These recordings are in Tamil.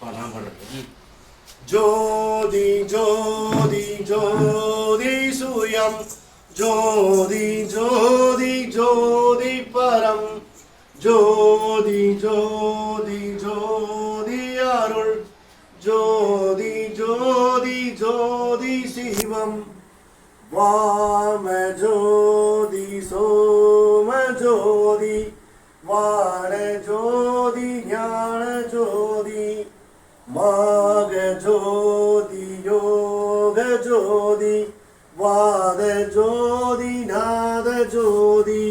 நான் பண்ணுறது ஜோதி ஜோதி ஜோதி சுயம். ஜோதி ஜோதி ஜோதி பரம். ஜோதி ஜோதி ஜோதி அருள். ஜோதி ஜோதி ஜோதி சிவம். வாம ஜோதி சோம ஜோதி. வான ஜோதி ஞான ஜோதி. மாக ஜோதி யோக ஜோதி வாத ஜோதி நாத ஜோதி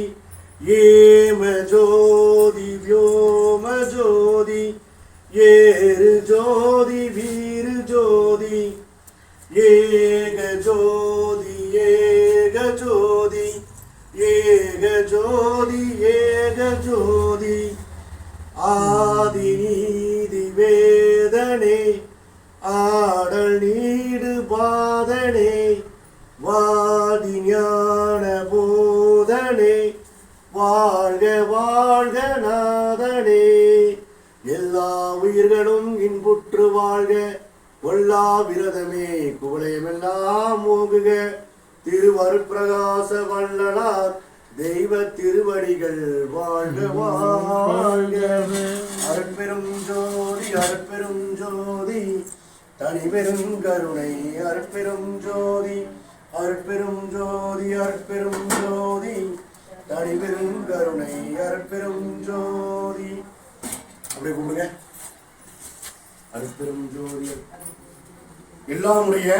ஏம ஜோதி வியோம ஜோதி ஏறு ஜோதி வீரு ஜோதி ஏக ஜோதி ஏக ஜோதி ஏக ஜோதி ஏக ஜோதி ஆதினி வேதனே ஆடல் நீடு பாதனே வாதி ஞான போதனே வாழ்க வாழ்க நாதனே. எல்லா உயிர்களும் இன்புற்று வாழ்க கொல்லா விரதமே குவளையமெல்லாம் ஓங்குக. திருவருட்பிரகாச வள்ளலார் தெய்வ திருவடிகள் வாழ்க வாழ்க. அருட்பெரும் ஜோதி அருட்பெரும் ஜோதி. தனிபெரும் கருணை அருட்பெரும் ஜோதி. அருட்பெரும் ஜோதி அருட்பெரும் ஜோதி. தனிபெரும் கருணை அருட்பெரும் ஜோதி. அப்படியே கும்பிடுங்க. அருட்பெரும் ஜோதி. எல்லாமுடைய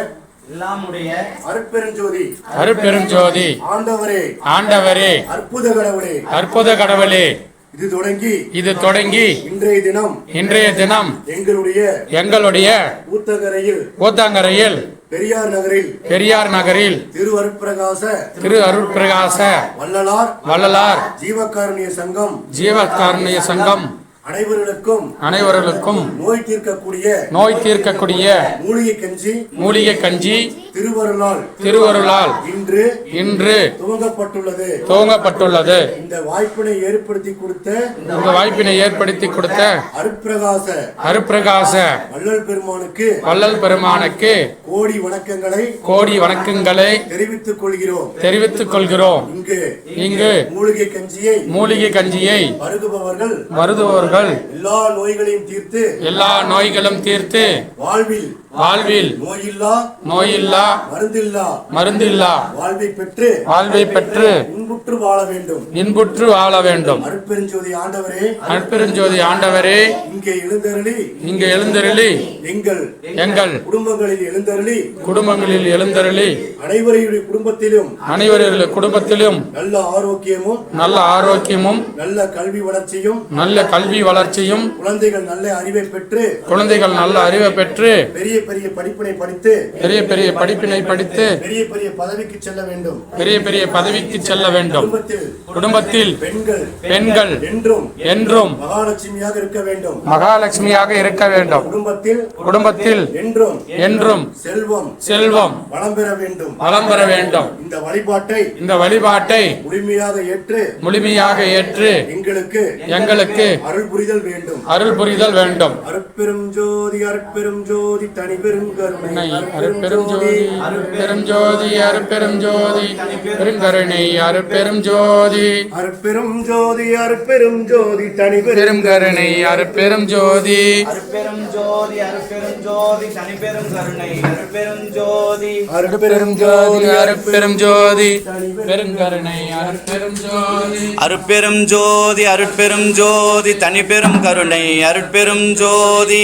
எல்லாமுடைய அருட்பெருஞ்சோதி அருட்பெருஞ்சோதி ஆண்டவரே. ஆண்டவரே. அற்புத கடவுளே. அற்புத கடவுளே. இது தொடங்கி இது தொடங்கி இன்றைய தினம் இன்றைய தினம் எங்களுடைய எங்களுடைய ஊத்தங்கரையில் ஊத்தாங்கரையில் பெரியார் நகரில் பெரியார் நகரில் திருவருட்பிரகாச திரு அருட்பிரகாச வள்ளலார் வள்ளலார் ஜீவகாருண்ய சங்கம் ஜீவகாருண்ய சங்கம் அனைவர்களுக்கும் அனைவர்களுக்கும் நோய் தீர்க்கக்கூடிய நோய் தீர்க்கக்கூடிய மூலிகை கஞ்சி மூலிகை கஞ்சி திருவருளால் திருவருளால் இன்று இன்று துவங்கப்பட்டுள்ளது. துவங்கப்பட்டுள்ளது. இந்த வாய்ப்பினை ஏற்படுத்தி கொடுத்த இந்த வாய்ப்பினை ஏற்படுத்தி கொடுத்த அருட்பிரகாச அருட்பிரகாச வள்ளல் பெருமானுக்கு வள்ளல் பெருமானுக்கு கோடி வணக்கங்களை கோடி வணக்கங்களை தெரிவித்துக் கொள்கிறோம். தெரிவித்துக் கொள்கிறோம். இங்கு இங்கு மூலிகை கஞ்சியை மூலிகை கஞ்சியை பருகுபவர்கள் மருதுவர்கள் எல்லா நோய்களையும் தீர்த்து எல்லா நோய்களும் தீர்த்து வாழ்வில் வாழ்வில் நோயில்லா நோயில்லா மருந்தில்லா மருந்தில்லா வாழ்வை பெற்று வாழ்வை பெற்று இன்புற்று வாழ வேண்டும். இன்புற்று வாழ வேண்டும். அருட்பெருஞ்சோதி ஆண்டவரே அற்பெருஞ்சோதி ஆண்டவரே இங்கே எழுந்தருளி இங்கு எழுந்தருளி எங்கள் எங்கள் குடும்பங்களில் எழுந்தருளி குடும்பங்களில் எழுந்தருளி அனைவருடைய குடும்பத்திலும் அனைவருடைய குடும்பத்திலும் நல்ல ஆரோக்கியமும் நல்ல ஆரோக்கியமும் நல்ல கல்வி வளர்ச்சியும் நல்ல கல்வி வளர்ச்சியும் குழந்தைகள் நல்ல அறிவை பெற்று குழந்தைகள் நல்ல அறிவை பெற்று பெரிய பெரிய படிப்பினை படித்து பெரிய பெரிய படிப்பினை படித்து பெரிய பெரிய பதவிக்கு செல்ல வேண்டும். பெரிய பெரிய பதவிக்கு செல்ல வேண்டும். குடும்பத்தில் பெண்கள் பெண்கள் என்றும் என்றும் மகாலட்சுமியாக இருக்க வேண்டும். மகாலட்சுமியாக இருக்க வேண்டும். குடும்பத்தில் குடும்பத்தில் என்றும் என்றும் செல்வம் செல்வம் வளம் பெற வேண்டும். வளம் பெற வேண்டும். இந்த வழிபாட்டை இந்த வழிபாட்டை முழுமையாக ஏற்று முழுமையாக ஏற்று எங்களுக்கு எங்களுக்கு அருள் புரிதல் வேண்டும். அருள் புரிதல் வேண்டும். அருட்பெரும் ஜோதி அருட்பெரும் ஜோதி தனிபெரும் கருணை அருட்பெரும் ஜோதி அருட்பெரும் ஜோதி அருட்பெரும் ஜோதி பெருங்கருணை அருட்பெரும் ஜோதி அருட்பெரும் ஜோதி அருட்பெரும் ஜோதி தனிபெரும் பெரும் கருணை அருட்பெரும் ஜோதி அருட்பெரும் ஜோதி அருட்பெரும் ஜோதி தனிப்பெரும் கருணை அருட்பெரும் ஜோதி அருட்பெரும் ஜோதி அருட்பெரும் ஜோதி பெருங்கருணை அருட்பெரும் ஜோதி அருட்பெரும் ஜோதி அருட்பெரும் ஜோதி தனிப்பெரும் கருணை அருட்பெரும் ஜோதி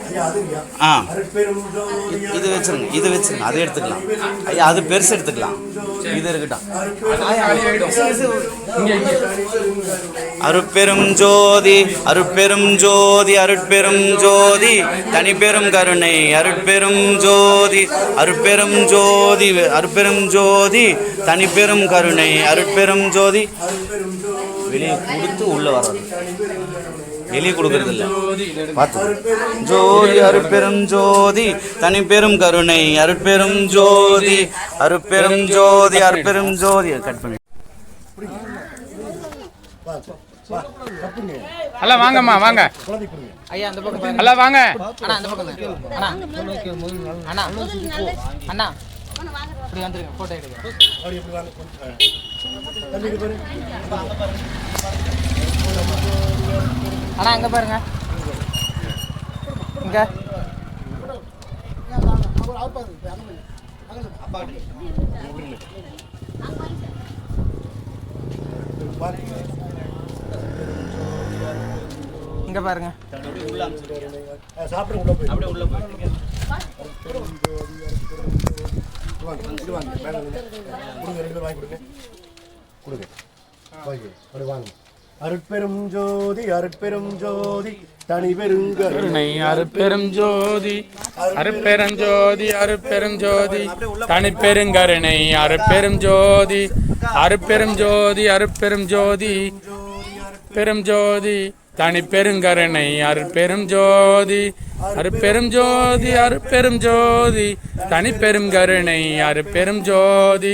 ஆ. இது வச்சிருங்க இது வச்சுருங்க. அதை எடுத்துக்கலாம். ஐயா அது பெருசு எடுத்துக்கலாம். இது இருக்கட்டும். அருட்பெரும் ஜோதி அருட்பெரும் ஜோதி அருட்பெரும் ஜோதி தனிப்பெரும் கருணை. அருட்பெரும் ஜோதி அருட்பெரும் ஜோதி அருட்பெரும் ஜோதி தனிப்பெரும் கருணை. அருட்பெரும் ஜோதி வெளியே கொடுத்து உள்ள வர்றது. வெளியே கொடுக்கறது இல்ல. பார்த்து. ஜோதி அருட்பெரும் ஜோதி தனி பெரும் கருணை அருட்பெரும் ஜோதி அருட்பெரும் ஜோதி அருட்பெரும் ஜோதி. கட் பண்ணி. அல்ல வாங்கம்மா வாங்க. ஐயா அந்த பக்கம் பாருங்க. அல்ல வாங்க. அண்ணா அந்த பக்கம். அண்ணா. அண்ணா. அண்ணா. இப்படி வந்துருங்க போட்டோ எடுங்க. அப்படி எப்படி வாங்க கொஞ்சம். தம்பி இங்க பாரு. அண்ணா அங்க பாருங்க. இங்க. இங்க பாருங்க. ஆ, வாங்க இது வாங்க. கொடுங்க ரெண்டு பேரும் வாங்கி கொடுங்க. கொடுங்க. வாங்கி அப்படி வாங்க. அருட்பெரும் ஜோதி அருட்பெரும் ஜோதி தனி பெருங்கருணை. கருணை அருட்பெரும் ஜோதி அருட்பெரும் ஜோதி அருட்பெரும் ஜோதி தனிப்பெருங்கருணை அருட்பெரும் ஜோதி அருட்பெரும் ஜோதி அருட்பெரும் ஜோதி பெரும் ஜோதி தனி பெருங்கரணை அரு பெரும் ஜோதி அருட்பெரும் ஜோதி அருட்பெரும் ஜோதி தனிப்பெரும் கருணை பெரும் ஜோதி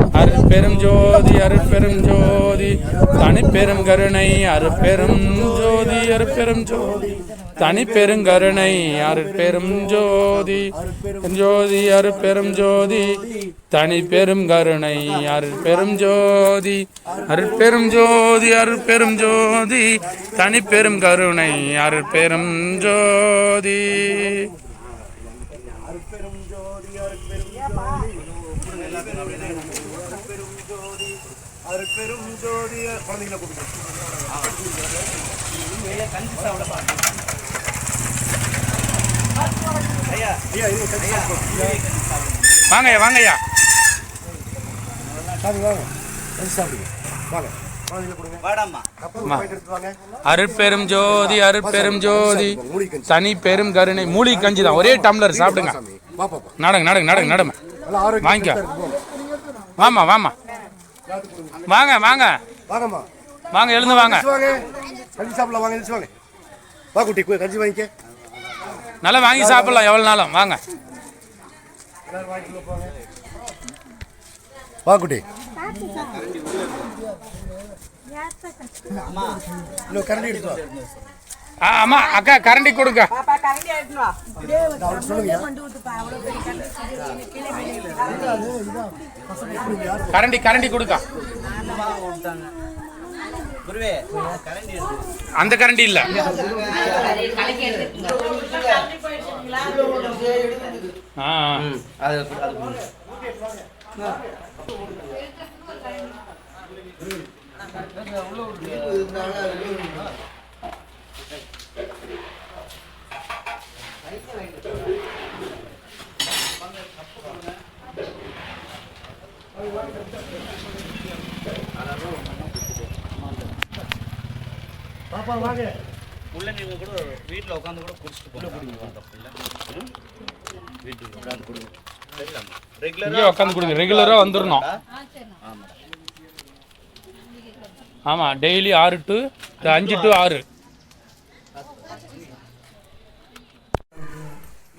அருட்பெரும் ஜோதி அருட்பெரும் ஜோதி. தனிப்பெரும் கருணை அருட்பெரும் ஜோதி அருட்பெரும் ஜோதி. தனிப்பெரும் கருணை அருட்பெரும் ஜோதி. ஜோதி அருட்பெரும் ஜோதி. தனிப்பெரும் கருணை அருட்பெரும் ஜோதி. அருட்பெரும் ஜோதி அருட்பெரும் ஜோதி. தனிப்பெரும் கருணை அருட்பெரும் ஜோதி. அருட்பெரும் ஜோதி குழந்தைகளை கொடுங்க கஞ்சி. வாங்கய்யா வாங்கய்யா. அருட்பெரும் ஜோதி அருட்பெரும் ஜோதி. தனி பெரும் கருணை. மூலி கஞ்சி தான். ஒரே டம்ளர் சாப்பிடுங்க. நடங்க நடங்க நடங்க ஆரோக்கியம் வாங்கிக்க. வாமா வாமா வாங்க வாங்க. வாங்கம்மா. வாங்க எழுந்து வாங்க. கஞ்சி வாங்க. கஞ்சி சாப்பிடலாம் வாங்க எழுந்து வாங்க. வா குட்டி கஞ்சி வாங்கிக்க. நல்லா வாங்கி சாப்பிடலாம் எவ்வளோ நாளும். வாங்க. வா குட்டி. இன்னும் கரண்டி எடுத்து வா ஆ, அம்மா அக்கா கரண்டி கொடுங்க. கரண்டி கரண்டி கொடுக்க. குருவே கரண்டி எடுத்து அந்த கரண்டி இல்ல. ஆ ஆ. அது அது கொடுங்க. பாப்பா வாங்க. உள்ள நீங்க கூட வீட்ல உட்காந்து கூட குடிச்சிட்டு போங்க தப்பு வீட்டுக்கு உட்காந்து கொடுங்க. சரிலாமா உட்காந்து கொடுங்க வந்துடணும் ஆமாம் ஆமா டெய்லி ஆறு டு அஞ்சு டு ஆறு.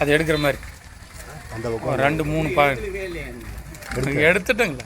அது எடுக்கிற மாதிரி. ரெண்டு மூணு பா எடுத்துட்டேங்களா